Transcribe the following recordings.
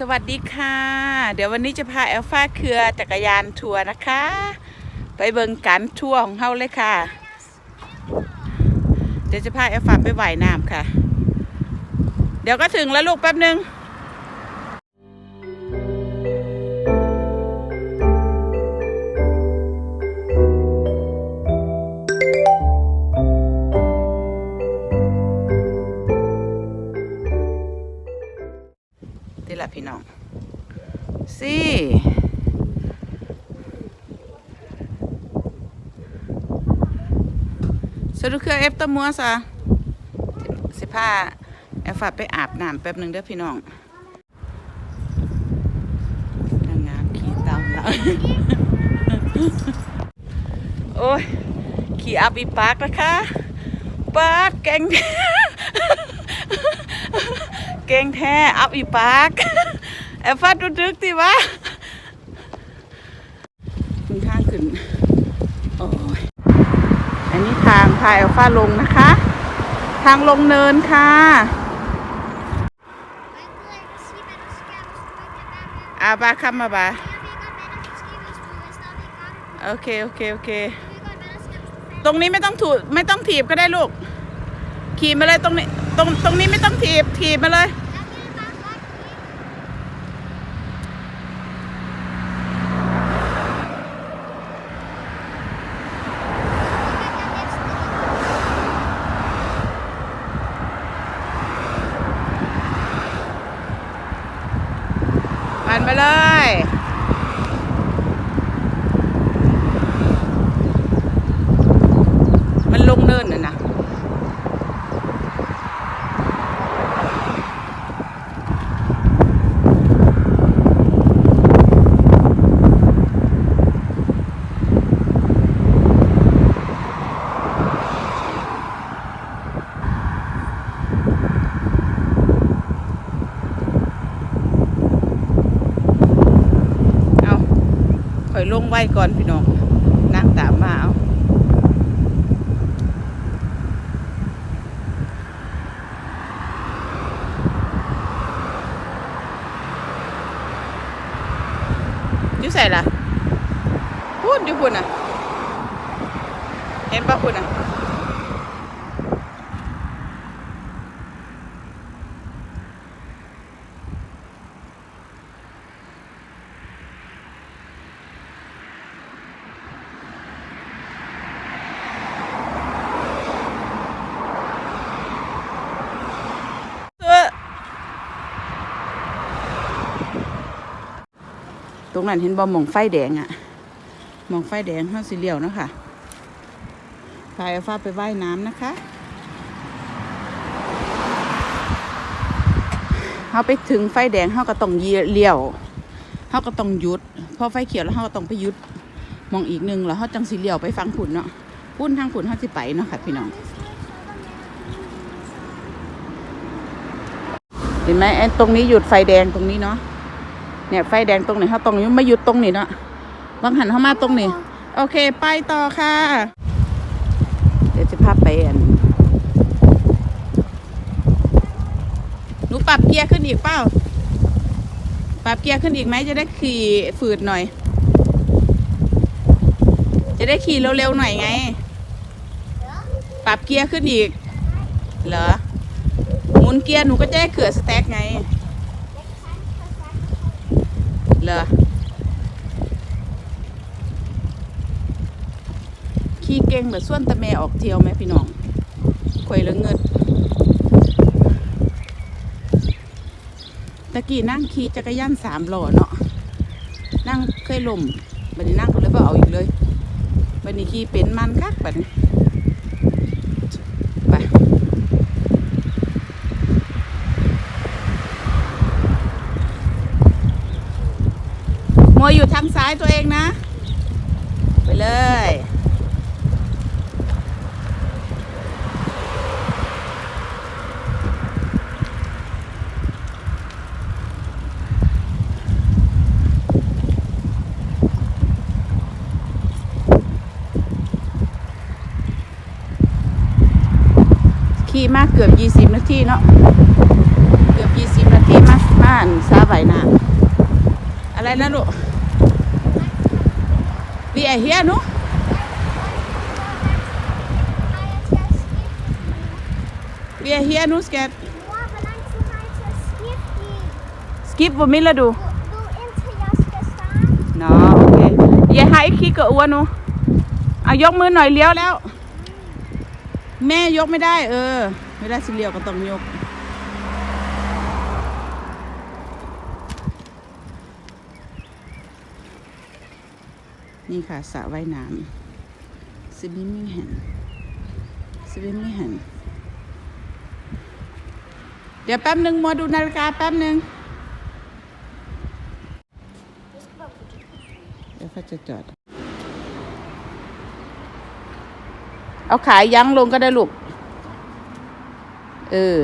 สวัสดีค่ะ เดี๋ยววันนี้จะพาแอลฟาเครือจักรยานทัวร์นะคะ ไปเบิงการทัวร์ของเฮาเลยค่ะ เดี๋ยวจะพาแอลฟาไปว่ายน้ำค่ะ เดี๋ยวก็ถึงแล้วลูกแป๊บนึง สรุปคือเอฟตะมัวซะสิพาแอฟฝาไปอาบน้ำแป๊บหนึ่งเด้อพี่น้องนางงามขี่ตามหลังโอ้ย ขี่อัพอีปาร์กนะคะปาร์กเก่งเก่งแท้อัพอีปาร์กแอฟฟาดดึกๆติวะถึงทางขึ้น โอ้ย อัน ถ่างพาแอลฟาลงนะคะ ทางลงเนินค่ะอาบาคัมมาบาโอเค โอเค โอเค ตรงนี้ไม่ต้องถูไม่ต้องถีบก็ได้ลูก ขี่มาเลยตรงนี้ ตรงตรงนี้ไม่ต้องถีบถีบมาเลย เลย มันลงเนินน่ะนะ อยลงไว้ก่อนพี่น้องนั่งตามมาเอาอยู่ใส่ล่ะพูดอยู่พุ่นอะเห็นปะพุ่นอะ ตรงนั้นเห็นบอมมองไฟแดงอะมองไฟแดงห้าสีเหลียวเนาะคะพายเอาฟ้าไปว่ายน้ำนะคะเขาไปถึงไฟแดงเขาก็ต้องเหยียเลี้ยวเขาก็ต้องหยุดพอไฟเขียวแล้วเขาก็ต้องไปหยุดมองอีกหนึ่งแล้วเขาจังสีเหลียวไปฟังผุนเนาะพุ่นทางผุนเขาสิไปเนาะค่ะพี่น้องเห็นไหมไอ้ตรงนี้หยุดไฟแดงตรงนี้เนาะ เนี่ยไฟแดงตรงไหนเขาตรงนี้ไม่หยุดตรงนี้เนาะบางหันเข้ามาตรงนี้ โอเค ไปต่อค่ะ เดี๋ยวจะพาไปอันหนูปรับเกียร์ขึ้นอีกเปล่าปรับเกียร์ขึ้นอีกไหมจะได้ขี่ฝืดหน่อย จะได้ขี่เร็วๆหน่อยไง ปรับเกียร์ขึ้นอีก เหรอ หมุนเกียร์หนูก็จะได้เขื่อสแต็กไง เหรอขี่เก่งแบบส่วนตะแม่ออกเที่ยวไหมพี่น้องควยเหลือเงินตะกี้นั่งขี่จักรยานสามล้อเนาะนั่งเคยลมบัดนี้นั่งก็เลยบ่เอาอีกเลยบัดนี้ขี่เป็นมันคักบัดนี้ ไป มัวอยู่ ทางซ้ายตัวเองนะ ไปเลย ขี่มากเกือบยี่สิบนาทีเนาะ เกือบยี่สิบนาทีมามานซาใบนาอะไรนะลูก วีไอเฮียนุวีไอเฮียนุสเก็ต Ja, aber dann zu weit skiften. สกิปบ่มิละดู Du, du inte jag ska stanna. เนาะโอเคอย่าให้ขี้กระอ้วนหนูเอายกมือหน่อยเลี้ยวแล้ว แม่ยกไม่ได้ เออไม่ได้สิเลี้ยวก็ต้องยก นี่ค่ะสระว่ายน้ำสวิมมิ่งแฮนสวิมมิ่งแฮนเดี๋ยวแป๊บหนึ่งมัวดูนาฬิกาแป๊บหนึ่งเดี๋ยวเขาจะจอด เอาขายยั้งลงก็ได้ลูก เออ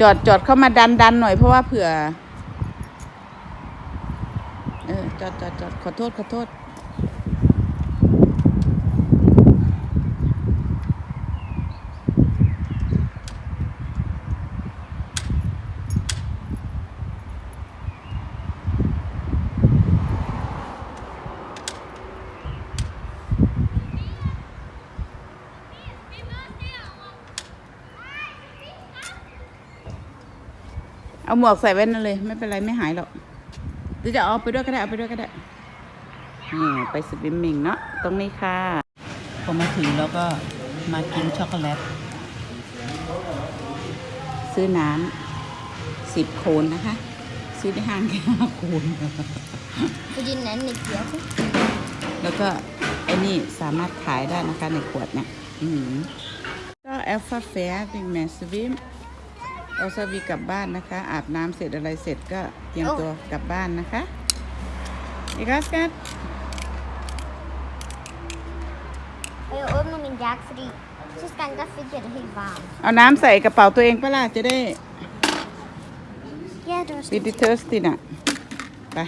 จอดจอดเข้ามาดันดันหน่อยเพราะว่าเผื่อ เออจอดจอดจอดขอโทษขอโทษ เอาหมวกใส่แว่นนั่นเลย ไม่เป็นไรไม่หายหรอกหรือจะเอาไปด้วยก็ได้เอาไปด้วยก็ได้นี่ไปสวิมมิ่งเนาะตรงนี้ค่ะพอมาถึงแล้วก็มากินช็อกโกแลตซื้อน้ำสิบโคนนะคะ ซื้อในห้างแค่ห้าโคน För din är inte jag. แล้วก็ไอ้นี่สามารถขายได้นะคะในขวดเนี่ยอืมก็แอลฟาแฟร์เป็นแมสวิม เอาสวีกลับบ้านนะคะ อาบน้ำเสร็จอะไรเสร็จก็เตรียมตัวกลับบ้านนะคะอีกาสกัด Och jag öppnar min jack för det så ska inte för det helt varmt. เอาน้ำใส่กระเป๋าตัวเองปะล่ะจะได้ Ja, då ปิดิเทอร์สติน่ะไป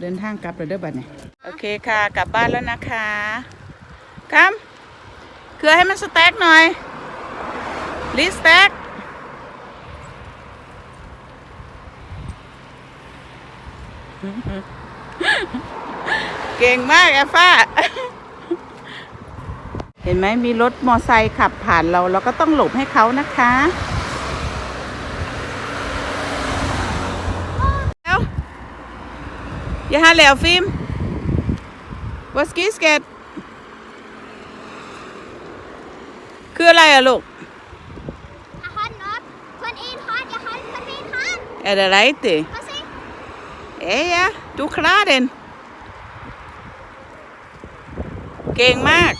เดินทางกลับเลยเด้อบัดเนี่ยโอเคค่ะ กลับบ้านแล้วนะคะครับเคลือให้มันสแต็กหน่อย ลิสแต็ก เก่งมากแอฟฟ้า เห็นไหมมีรถมอไซค์ขับผ่านเราเราก็ต้องหลบให้เขานะคะแล้วอย่าหาแล้วฟิล์มวอสกี้สเกตคืออะไรอะลูก Jag har något. Från en hand, jag har från min hand. är det riktigt? Vad säger Ja, ja, du klarar den. เก่งมาก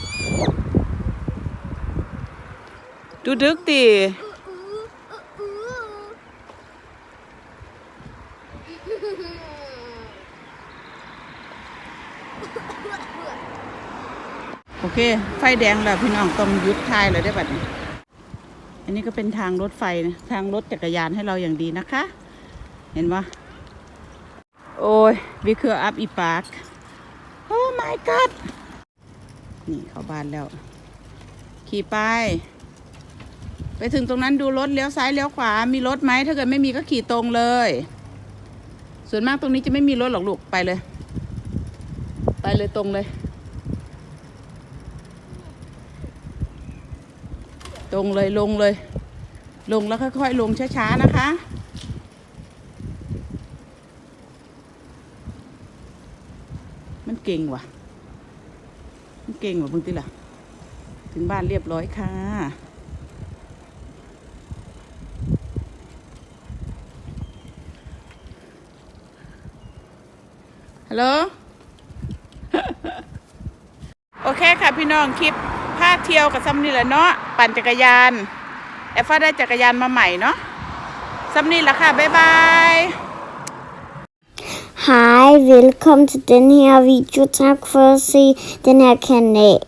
ดูดึกดิ uh, uh, uh. โอเค ไฟแดงแล้วพี่น้องต้องยุดทายเลยได้บัดนี้ อันนี้ก็เป็นทางรถไฟนะทางรถจักรยานให้เราอย่างดีนะคะ เห็นปะ โอ้ยวิเคอร์อัพอีปาร์คโอ้ my god นี่เข้าบ้านแล้ว ขี่ไป ไปถึงตรงนั้นดูรถเลี้ยวซ้ายเลี้ยวขวา มีรถไหมถ้าเกิดไม่มีก็ขี่ตรงเลย ส่วนมากตรงนี้จะไม่มีรถหรอกลูกไปเลย ไปเลยตรงเลย ตรงเลยลงเลย ลงแล้วค่อยๆลงช้าๆนะคะ มันเก่งว่ะ มันเก่งว่ะบางทีล่ะ ถึงบ้านเรียบร้อยค่ะ ฮัลโหล โอเคค่ะพี่น้องคลิปพาเที่ยวกับซัมนี่แหละเนาะ ปั่นจักรยาน แอฟฟ้าได้จักรยานมาใหม่เนาะซัมนี่แหละค่ะ บ๊ายบาย Hej, velkommen til den her video. Tak for at se den her kanal.